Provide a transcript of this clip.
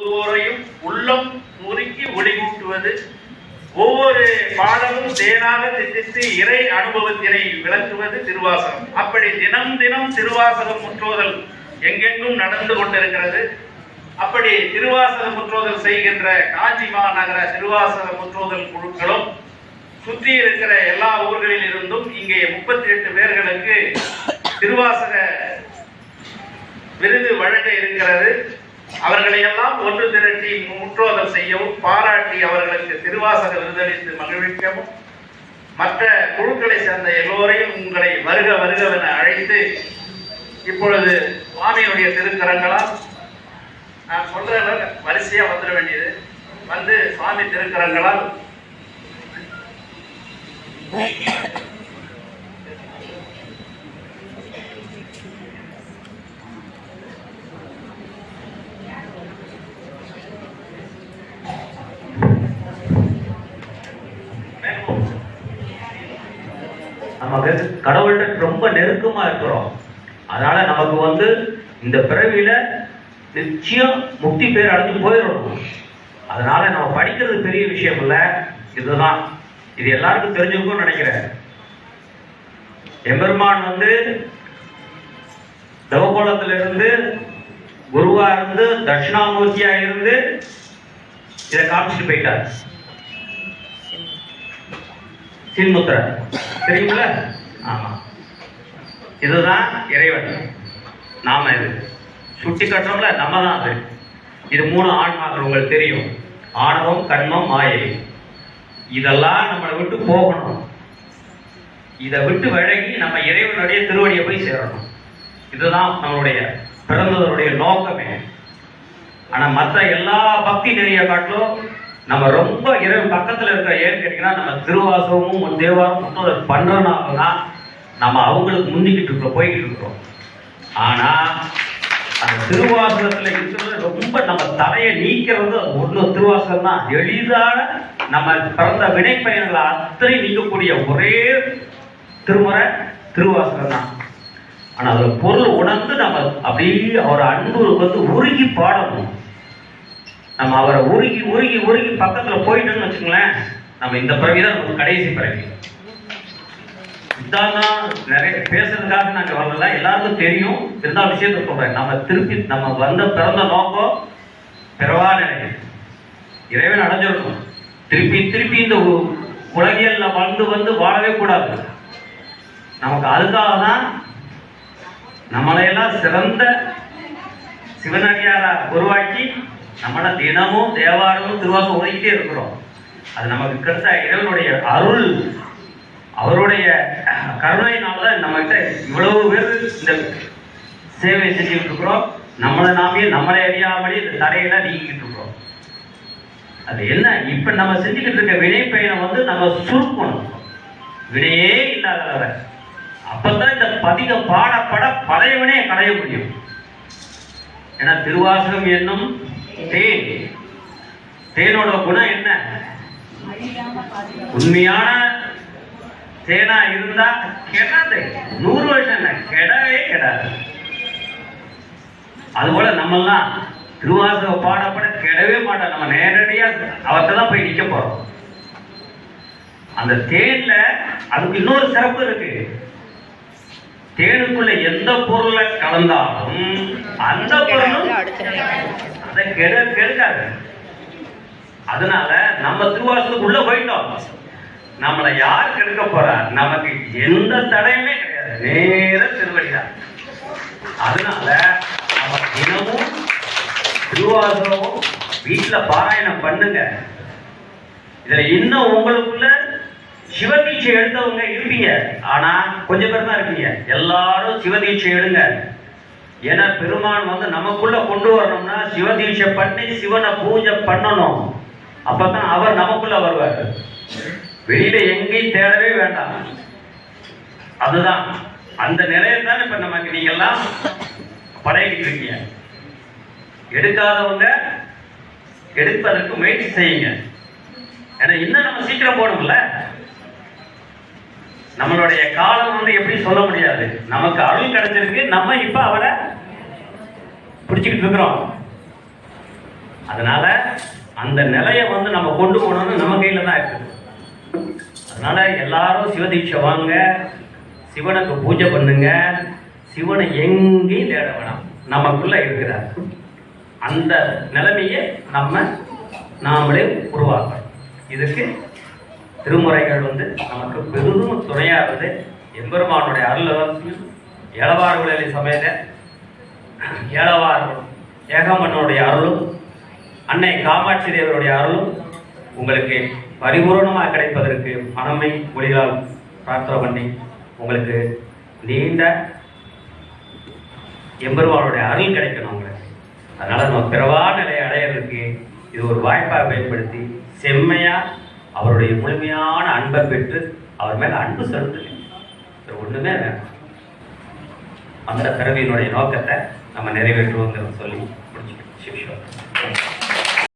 ஒவ்வொருவரையும் உள்ளம் முறுக்கி ஒளிகூட்டுவது ஒவ்வொரு பாடமும் தேனாக திட்டித்து இறை அனுபவத்தினை விளக்குவது திருவாசகம். அப்படி தினம் தினம் திருவாசகம் முற்றோதல் எங்கெங்கும் நடந்து கொண்டிருக்கிறது. அப்படி திருவாசக முற்றோதல் செய்கின்ற காஞ்சி மாநகர திருவாசக முற்றோதல் குழுக்களும் சுற்றி இருக்கிற எல்லா ஊர்களில் இருந்தும் இங்கே முப்பத்தி எட்டு பேர்களுக்கு திருவாசக விருது வழங்க இருக்கிறது. அவர்களை எல்லாம் ஒன்று திரட்டி முற்றோதல் செய்யவும் பாராட்டி அவர்களுக்கு திருவாசக விருதளித்து மகிழ்விக்கவும் மற்ற குழுக்களை சேர்ந்த எல்லோரையும் உங்களை வருக வருகவென அழைத்து இப்பொழுது சுவாமியுடைய திருக்கரங்களால் நான் சொல்ற வரிசையா வந்துட வேண்டியது. வந்து சுவாமி திருக்கரங்களால் நமக்கு கடவுள்கிட்ட ரொம்ப நெருக்கமா இருக்கிறோம். அதனால நமக்கு வந்து இந்த பிறவியில நிச்சயம் முக்தி பேர் அடைஞ்சு போயிடணும். அதனால நம்ம படிக்கிறது பெரிய விஷயம் இல்ல. இதுதான். இது எல்லாருக்கும் தெரிஞ்சுக்கணும்னு நினைக்கிறேன். எம்பெருமான் வந்து தவகோலத்துல இருந்து குருவா இருந்து தட்சிணாமூர்த்தியா இருந்து இதை காமிச்சிட்டு போயிட்டார். சின்முத்திரை. தெரியுங்கள ஆமா. இதுதான் இறைவன். நாம இது. சுட்டி கட்டுறோம்ல நம்ம தான் அது. இது மூணு ஆன்மாக்கள் உங்களுக்கு தெரியும். ஆணவம் கண்மம் மாயை. இதெல்லாம் நம்மளை விட்டு போகணும். இதை விட்டு விலகி நம்ம இறைவனுடைய திருவடியை போய் சேரணும். இதுதான் நம்மளுடைய பிறந்ததனுடைய நோக்கமே. ஆனா மற்ற எல்லா பக்தி நெறிய காட்டிலும் நம்ம ரொம்ப இறைவன் பக்கத்துல இருக்கிற ஏன்னு கேட்டீங்கன்னா நம்ம திருவாசகமும் ஒரு தேவாரம் முன்னோதல் பண்றதுனால நம்ம அவங்களுக்கு முந்திக்கிட்டு இருக்கிறோம் போய்கிட்டு இருக்கிறோம். ஆனா அந்த திருவாசகத்துல இருக்கிறது ரொம்ப நம்ம தலையை நீக்கிறது ஒண்ணு திருவாசகம் தான். எளிதான நம்ம பிறந்த வினைப்பயன்களை அத்தனை நீக்கக்கூடிய ஒரே திருமுறை திருவாசகம் தான். ஆனா அதுல பொருள் உணர்ந்து நம்ம அப்படியே அவர் அன்பு வந்து உருகி பாடணும். நம்ம அவரை உருகி உருகி உருகி பக்கத்துல போயிட்டோம்னு வச்சுங்களேன் நம்ம இந்த பிறவி தான் நமக்கு கடைசி பிறவி. இதான் நிறைய பேசுறதுக்காக நாங்க வரல. எல்லாருக்கும் தெரியும். இருந்தா விஷயத்த சொல்றேன். நம்ம திருப்பி நம்ம வந்த பிறந்த நோக்கம் பிறவா நிலை இறைவன் அடைஞ்சிடணும். திருப்பி திருப்பி இந்த உ- உலகியல்ல வந்து வந்து வாழவே கூடாது. நமக்கு அதுக்காக தான் நம்மளையெல்லாம் சிறந்த சிவனடியாரா உருவாக்கி நம்மள தினமும் தேவாரமும் திருவாசம் ஓதிக்கிட்டே இருக்கிறோம். அது நமக்கு கிடைத்த இறைவனுடைய அருள் அவருடைய கருணையினாலதான் நம்ம கிட்ட இவ்வளவு பேர் இந்த சேவை செஞ்சுக்கிட்டு இருக்கிறோம். நம்மளை நாமே நம்மளை அறியாமலே இந்த தடையில நீங்கிட்டு இருக்கிறோம். அது என்ன? இப்ப நம்ம செஞ்சுக்கிட்டு இருக்க வினை பயணம் வந்து நம்ம சுருக்கணும். வினையே இல்லாத அப்பதான் இந்த பதிக பாடப்பட பழையவனே களைய முடியும் ஏன்னா திருவாசகம் என்னும் தேன். தேனோட குணம் என்ன? உண்மையான தேனா இருந்தா கெடாது. நூறு வருஷம் என்ன கெடவே கெடாது. அதுபோல நம்மெல்லாம் திருவாசக பாடப்பட கெடவே மாட்டோம். நம்ம நேரடியா அவர்கிட்ட தான் போய் நிக்க போறோம். அந்த தேன்ல அதுக்கு இன்னொரு சிறப்பு இருக்கு. தேனுக்குள்ள எந்த பொருளை கலந்தாலும் அந்த பொருளும் அதை கெடு கெடுக்காது. அதனால நம்ம திருவாசத்துக்குள்ள போயிட்டோம். நம்மளை யார் கெடுக்க போறா? நமக்கு எந்த தடையுமே கிடையாது. நேர திருவடிதான். அதனால நம்ம தினமும் திருவாசகமும் வீட்டுல பாராயணம் பண்ணுங்க. இதுல இன்னும் உங்களுக்குள்ள சிவதீட்சை எடுத்தவங்க இருப்பீங்க. ஆனா கொஞ்சம் பேர் தான் இருப்பீங்க. எல்லாரும் சிவதீட்சை எடுங்க. ஏன்னா பெருமான் வந்து நமக்குள்ள கொண்டு வரணும்னா சிவதீட்சை பண்ணி சிவனை பூஜை பண்ணணும். அப்பதான் அவர் நமக்குள்ள வருவார். வெளியில எங்கேயும் தேடவே வேண்டாம். அதுதான். அந்த நிலையை தான் இப்ப நமக்கு நீங்க எல்லாம் பழகிட்டு இருக்கீங்க. எடுக்காதவங்க எடுப்பதற்கு முயற்சி செய்யுங்க. ஏன்னா இன்னும் நம்ம சீக்கிரம் போகணும்ல? நம்மளுடைய காலம் வந்து எப்படி சொல்ல முடியாது? நமக்கு அருள் கிடைச்சிருக்கு நம்ம இப்ப அவரை பிடிச்சிக்கிட்டு இருக்கிறோம். அதனால அந்த நிலையை வந்து நம்ம கொண்டு போகணும்னு நம்ம கையில தான் இருக்குது அதனால எல்லாரும் சிவதீட்சை வாங்க சிவனுக்கு பூஜை பண்ணுங்க. சிவனை எங்கேயும் தேட வேணாம். நமக்குள்ள இருக்கிறார். அந்த நிலைமையை நம்ம நாமளே உருவாக்கணும். இதுக்கு திருமுறைகள் வந்து நமக்கு பெரிதும் இருந்து எம்பெருமானுடைய அருள் ஏழவாறுகளில் சமையல ஏழவார் ஏகாம்பனுடைய அருளும் அன்னை காமாட்சி தேவருடைய அருளும் உங்களுக்கு பரிபூரணமாக கிடைப்பதற்கு மனமை மொழிகளால் பிரார்த்தனை பண்ணி உங்களுக்கு நீண்ட எம்பெருமானுடைய அருள் கிடைக்கணும் உங்களுக்கு அதனால நம்ம பிறவா நிலையை அடையிறதுக்கு இது ஒரு வாய்ப்பாக பயன்படுத்தி செம்மையாக அவருடைய முழுமையான அன்பை பெற்று அவர் மேல அன்பு செலுத்துங்க. ஒண்ணுமே வேணும். அந்த பிறவியினுடைய நோக்கத்தை நம்ம நிறைவேற்றுவோங்கிறத சொல்லி முடிச்சுக்கணும் சிவசிவம்